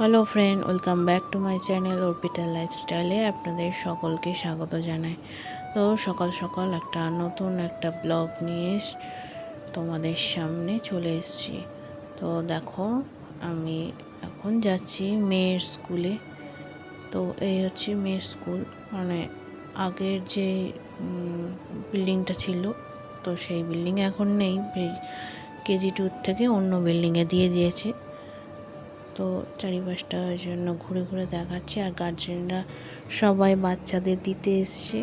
Hello friend welcome back to my channel Arpita লাইফস্টাইলে আপনাদের সকলকে স্বাগত জানাই। তো সকাল সকাল একটা নতুন একটা ব্লগ নিয়ে তোমাদের সামনে চলে এসেছি। তো দেখো, আমি এখন যাচ্ছি মেয়ের স্কুলে তো এই হচ্ছে মেয়ের স্কুল মানে আগের যে বিল্ডিংটা ছিল, তো সেই বিল্ডিং এখন নেই। কেজি টুর থেকে অন্য বিল্ডিংয়ে দিয়ে দিয়েছে। তো চারিপাশটা ওই জন্য ঘুরে ঘুরে দেখাচ্ছে। আর গার্জেনরা সবাই বাচ্চাদের দিতে এসছে।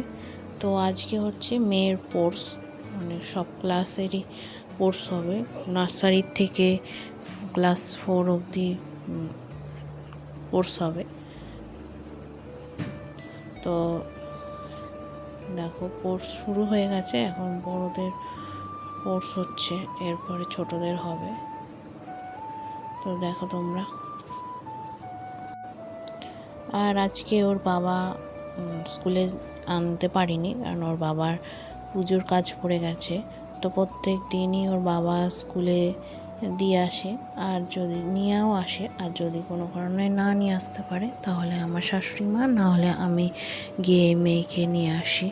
তো আজকে হচ্ছে মেয়ের কোর্স মানে সব ক্লাসেরই কোর্স হবে। নার্সারির থেকে ক্লাস ফোর অবধি কোর্স হবে। তো দেখো কোর্স শুরু হয়ে গেছে। এখন বড়দের কোর্স হচ্ছে। এরপরে ছোটদের হবে। তো দেখো তোমরা। আর আজকে ওর বাবা স্কুলে আনতে পারিনি কারণ ওর বাবার পুজোর কাজ পড়ে গেছে। তো প্রত্যেক দিনই ওর বাবা স্কুলে দিয়ে আসে। আর যদি নিয়েও আসে, আর যদি কোনো কারণে না নিয়ে আসতে পারে, তাহলে আমার শাশুড়ি মা না হলে আমি গিয়ে মেয়েকে নিয়ে আসি।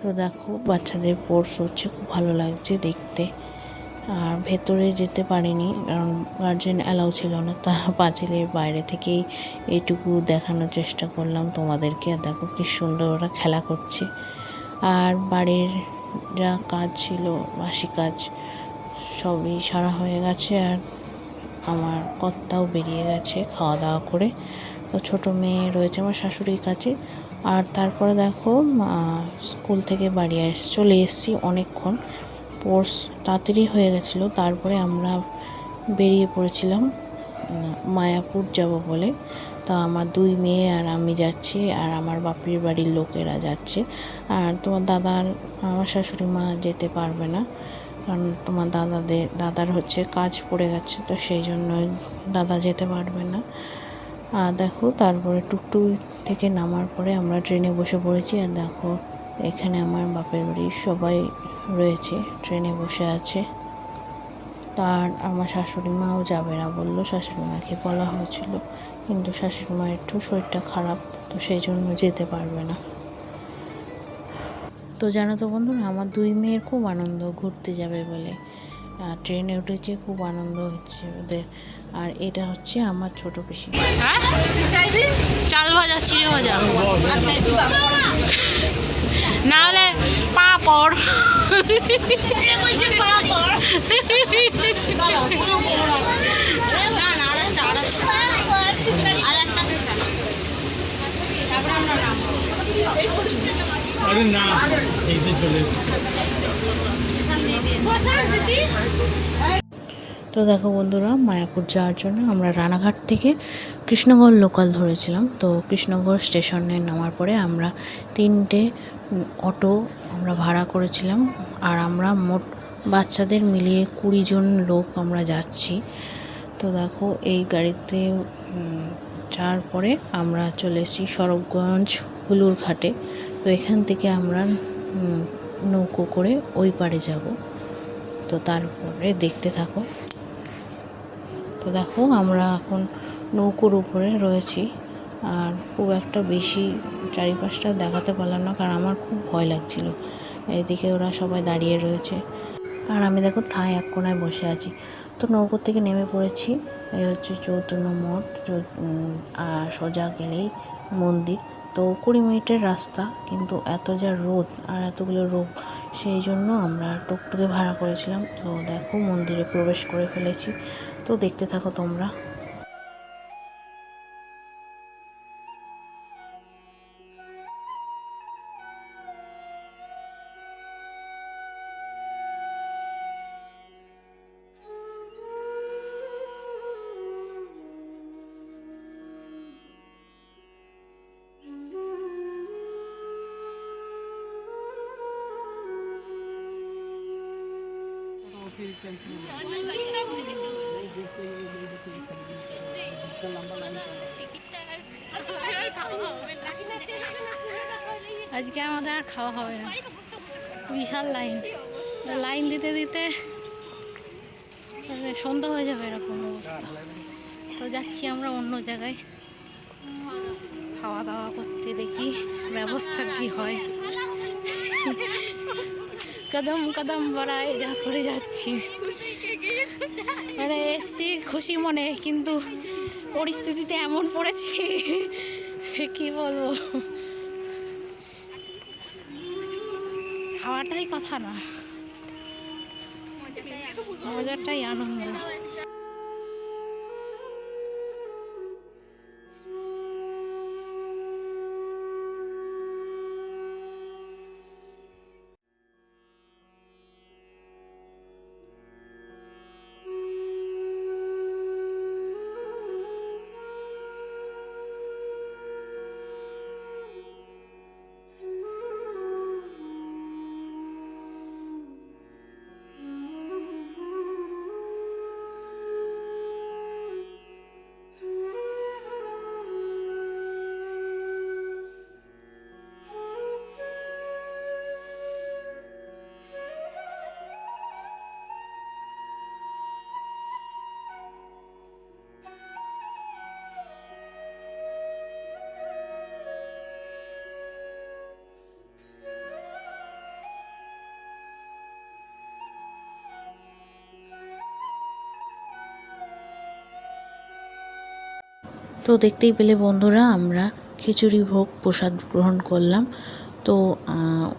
তো দেখো, বাচ্চাদের কোর্স হচ্ছে, খুব ভালো লাগছে দেখতে। আর ভেতরে যেতে পারিনি, কারণ গার্জেন অ্যালাউ ছিল না, তা পাঁচিলের বাইরে থেকেই এইটুকু দেখানোর চেষ্টা করলাম তোমাদেরকে। আর দেখো কি সুন্দর ওরা খেলা করছে। আর বাড়ির যা কাজ ছিল, বাসি কাজ, সবই সারা হয়ে গেছে আর আমার কর্তাও বেরিয়ে গেছে খাওয়া দাওয়া করে। তো ছোট মেয়ে রয়েছে আমার শাশুড়ির কাছে। আর তারপরে দেখো স্কুল থেকে বাড়ি এস চলে এসেছি অনেকক্ষণ। কোর্স তাড়াতাড়ি হয়ে গেছিল, তারপরে আমরা বেরিয়ে পড়েছিলাম মায়াপুর যাব বলে। তা আমার দুই মেয়ে আর আমি যাচ্ছি, আর আমার বাপির বাড়ির লোকেরা যাচ্ছে। আর তোমার দাদার, আমার শাশুড়ি মা যেতে পারবে না, কারণ তোমার দাদাদের দাদার হচ্ছে কাজ পড়ে গেছে, তো সেই জন্য দাদা যেতে পারবে না। আর দেখো, তারপরে টুকটুক থেকে নামার পরে আমরা ট্রেনে বসে পড়েছি, আর দেখো এখানে আমার বাপের বাড়ির সবাই রয়েছে, ট্রেনে বসে আছে। তার, আমার শাশুড়ি মাও যাবে না বলল, শাশুড়ি মাকে বলা হয়েছিল। কিন্তু শাশুড়ি মায়ের একটু শরীরটা খারাপ, তো সেই জন্য যেতে পারবে না। তো জানো তো বন্ধুরা, আমার দুই মেয়ের খুব আনন্দ ঘুরতে যাবে বলে। ট্রেনে উঠেছে খুব আনন্দ হচ্ছে ওদের। আর এটা হচ্ছে আমার ছোট পিসি। চাল ভাজা চিড়ে ভাজা। না হলে পাঁপড়। আরে না এই যে চলে এসেছে। তো দেখো বন্ধুরা, মায়াপুর যাওয়ার জন্য আমরা রানাঘাট থেকে কৃষ্ণগড় লোকাল ধরেছিলাম। তো কৃষ্ণগড় স্টেশনে নামার পরে আমরা তিনটে অটো আমরা ভাড়া করেছিলাম আর আমরা মোট বাচ্চাদের মিলিয়ে কুড়ি জন লোক আমরা যাচ্ছি। তো দেখো, এই গাড়িতে যাওয়ার পরে আমরা চলে এসেছি সরবগঞ্জ হুলুর ঘাটে তো এখান থেকে আমরা নৌকো করে ওই পারে যাব। তো তারপরে দেখতে থাকো। তো দেখো, আমরা এখন নৌকোর উপরে রয়েছি। আর খুব একটা বেশি চারিপাশটা দেখাতে পারলাম না, কারণ আমার খুব ভয় লাগছিল। এদিকে ওরা সবাই দাঁড়িয়ে রয়েছে। আর আমি দেখো ঠায় এক কোনায় বসে আছি। তো নৌকো থেকে নেমে পড়েছি। এই হচ্ছে চৌতন্য মঠ আর সোজা গেলেই মন্দির। তো কুড়ি মিনিটের রাস্তা, কিন্তু এত যা রোদ আর এতগুলো রোগ, সেই জন্য আমরা টুকটুকে ভাড়া করেছিলাম। তো দেখো, মন্দিরে প্রবেশ করে ফেলেছি। তো দেখতে থাকো তোমরা। আজকে আমাদের আর খাওয়া হবে না। বিশাল লাইন। লাইন দিতে দিতে মানে সন্ধ্যা হয়ে যাবে এরকম অবস্থা। তো তো যাচ্ছি আমরা অন্য জায়গায়। খাওয়া দাওয়া করতে দেখি, ব্যবস্থা কি হয়। কদম কদম বাড়ায় যা করে যাচ্ছি। মানে এসছি খুশি মনে, কিন্তু পরিস্থিতিতে এমন পড়েছি, কি বলব? খাওয়াটাই কথা না। মজাটাই আনন্দ। তো দেখতেই পেলে বন্ধুরা, আমরা খিচুড়ি ভোগ প্রসাদ গ্রহণ করলাম। তো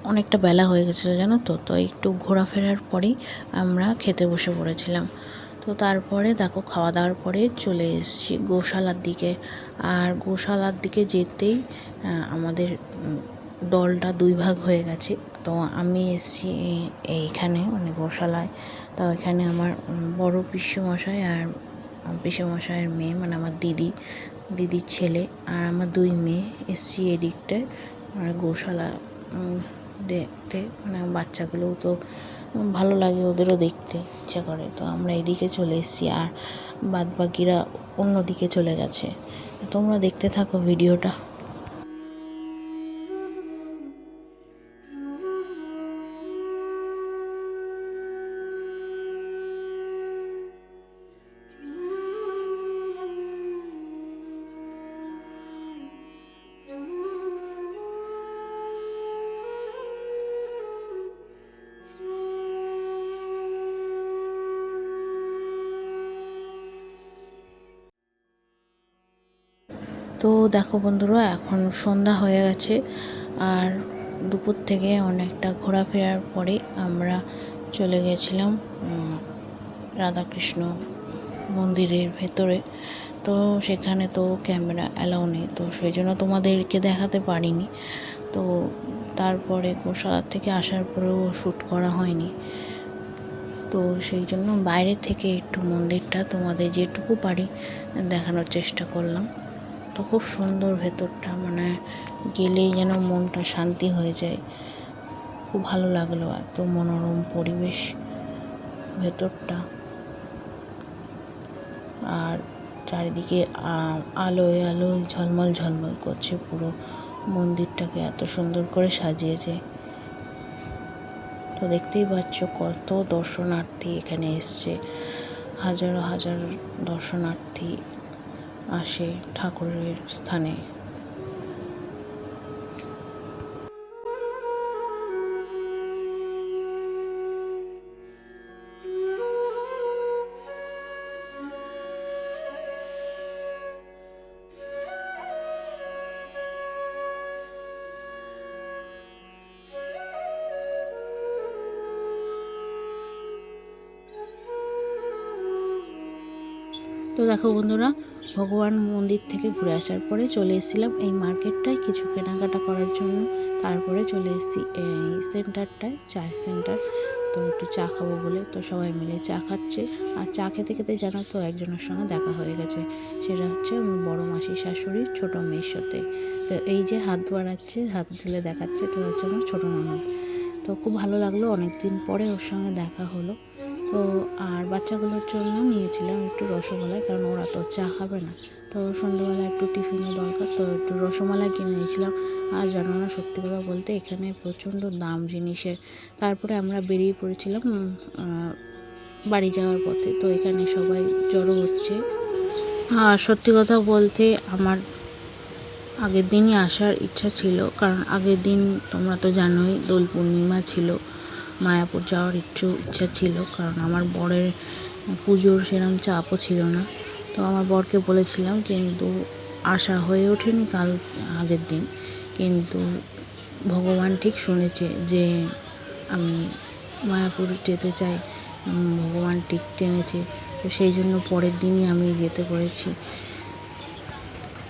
অনেকটা বেলা হয়ে গেছিল জানো তো তো একটু ঘোরাফেরার পরেই আমরা খেতে বসে পড়েছিলাম। তো তারপরে দেখো খাওয়া দাওয়ার পরে চলে এসেছি গোশালার দিকে। আর গোশালার দিকে যেতেই আমাদের দলটা দুই ভাগ হয়ে গেছে। তো আমি এসেছি এইখানে মানে গোশালায়। তো এখানে আমার বড় পিসেমশাই আর পিসেমশাইয়ের মেয়ে মানে আমার দিদি। দিদির ছেলে আর আমার দুই মেয়ে এসছি এদিকটায়। আর গোশালা দেখতে মানে বাচ্চাগুলোও তো ভালো লাগে ওদেরও দেখতে, ইচ্ছা করে। তো আমরা এদিকে চলে এসেছি আর বাদ বাকিরা অন্য দিকে চলে গেছে। তোমরা দেখতে থাকো ভিডিওটা। তো দেখো বন্ধুরা, এখন সন্ধ্যা হয়ে গেছে আর দুপুর থেকে অনেকটা ঘোরাফেরার পরে আমরা চলে গেছিলাম রাধাকৃষ্ণ মন্দিরের ভেতরে। তো সেখানে তো ক্যামেরা অ্যালাউ নেই, তো সেই জন্য তোমাদেরকে দেখাতে পারিনি। তো তারপরে গোশালা থেকে আসার পরেও শ্যুট করা হয়নি। তো সেই জন্য বাইরে থেকে একটু মন্দিরটা তোমাদের যেটুকু পারি দেখানোর চেষ্টা করলাম। তো খুব সুন্দর ভেতরটা মানে গেলেই যেন মনটা শান্তি হয়ে যায়। খুব ভালো লাগল এত মনোরম পরিবেশ ভেতরটা। আর চারিদিকে আলোয় আলোয় ঝলমল ঝলমল করছে পুরো মন্দিরটাকে, এত সুন্দর করে সাজিয়েছে। তো দেখতেই পাচ্ছ কত দর্শনার্থী এখানে এসছে। হাজারো হাজার দর্শনার্থী আসে ঠাকুরের স্থানে। তো দেখো বন্ধুরা ভগবান মন্দির থেকে ঘুরে আসার পরে চলে এসেছিলাম এই মার্কেটটায় কিছু কেনাকাটা করার জন্য। তারপরে চলে এসেছি এই সেন্টারটায় চা সেন্টার। তো একটু চা খাব বলে তো সবাই মিলে চা খাচ্ছে। আর চা খেতে খেতে জানো তো একজনের সঙ্গে দেখা হয়ে গেছে। সেটা হচ্ছে বড় মাসির শাশুড়ির ছোটো মেয়ের সাথে। তো এই যে হাত বাড়াচ্ছে, হাত দিলে দেখাচ্ছে তো হচ্ছে আমার ছোটো ননদ তো খুব ভালো লাগল অনেক দিন পরে ওর সঙ্গে দেখা হলো। তো আর বাচ্চাগুলোর জন্য নিয়েছিলাম একটু রসমালাই, কারণ ওরা তো চা খাবে না। তো সন্ধ্যেবেলা একটু টিফিনে দরকার, তো একটু রসমালাই কিনে নিয়েছিলাম আর জানো না, সত্যি কথা বলতে এখানে প্রচণ্ড দাম জিনিসের। তারপরে আমরা বেরিয়ে পড়েছিলাম বাড়ি যাওয়ার পথে। তো এখানে সবাই জড়ো হচ্ছে। আর সত্যি কথা বলতে আমার আগের দিনই আসার ইচ্ছা ছিল, কারণ আগের দিন তোমরা তো জানোই দোল পূর্ণিমা ছিল। মায়াপুর যাওয়ার একটু ইচ্ছা ছিল, কারণ আমার বরের পুজোর সেরকম চাপও ছিল না। তো আমার বরকে বলেছিলাম, কিন্তু আশা হয়ে ওঠেনি কাল আগের দিন। কিন্তু ভগবান ঠিক শুনেছে যে আমি মায়াপুর যেতে চাই। ভগবান ঠিক টেনেছে। তো সেই জন্য পরের দিনই আমি যেতে পেরেছি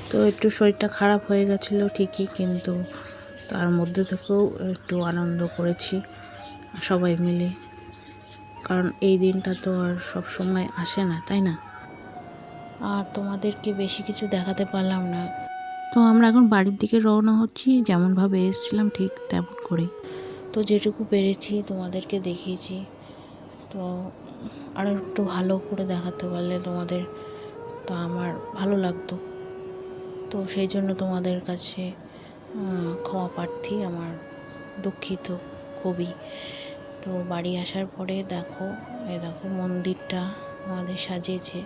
তো একটু শরীরটা খারাপ হয়ে গেছিল ঠিকই, কিন্তু তার মধ্যে থেকেও একটু আনন্দ করেছি। সবাই মিলে। কারণ এই দিনটা তো আর সব সময় আসে না, তাই না? আর তোমাদেরকে বেশি কিছু দেখাতে পারলাম না। তো আমরা এখন বাড়ির দিকে রওনা হচ্ছি, যেমনভাবে এসেছিলাম ঠিক তেমন করেই। তো যেটুকু পেরেছি তোমাদেরকে দেখিয়েছি। তো আরও একটু ভালো করে দেখাতে পারলে তোমাদের তো আমার ভালো লাগতো। তো সেই জন্য তোমাদের কাছে ক্ষমা প্রার্থী, আমার দুঃখিত খুবই তো বাড়ি আসার পরে দেখো এ দেখো মন্দিরটা আমাদের সাজিয়েছে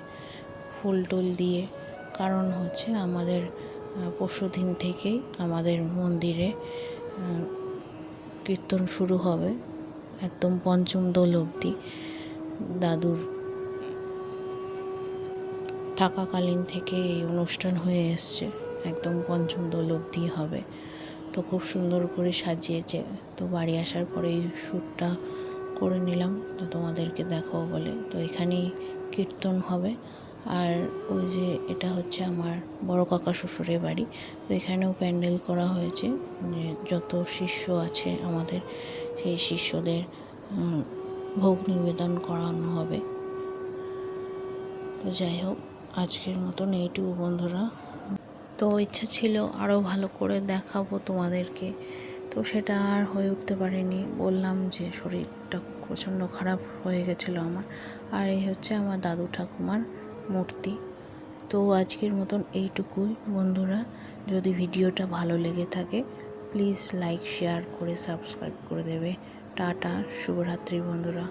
ফুল টুল দিয়ে। কারণ হচ্ছে আমাদের পরশু দিন থেকেই আমাদের মন্দিরে কীর্তন শুরু হবে একদম পঞ্চম দোল অবধি দাদুর। থাকাকালীন থেকে এই অনুষ্ঠান হয়ে এসছে, একদম পঞ্চম দোল অবধি হবে। তো খুব সুন্দর করে সাজিয়েছে। তো বাড়ি আসার পরে এই শ্যুটটা করে নিলাম। তো তোমাদেরকে দেখাবো বলে। তো এখানেই কীর্তন হবে। আর ওই যে এটা হচ্ছে আমার বড় কাকা শ্বশুরের বাড়ি। তো এখানেও প্যান্ডেল করা হয়েছে। যে যত শিষ্য আছে আমাদের, সেই শিষ্যদের ভোগ নিবেদন করানো হবে। তো যাই হোক, আজকের মতন এইটুকু বন্ধুরা। তো ইচ্ছা ছিল আরও ভালো করে দেখাবো তোমাদেরকে। তো সেটা আর হয়ে উঠতে পারেনি। বললাম যে শরীরটা প্রচণ্ড খারাপ হয়ে গেছিল আমার। আর এই হচ্ছে আমার দাদু ঠাকুমার মূর্তি। তো আজকের মতন এইটুকুই বন্ধুরা। যদি ভিডিওটা ভালো লেগে থাকে প্লিজ লাইক শেয়ার করে সাবস্ক্রাইব করে দেবে। টাটা, শুভরাত্রি বন্ধুরা।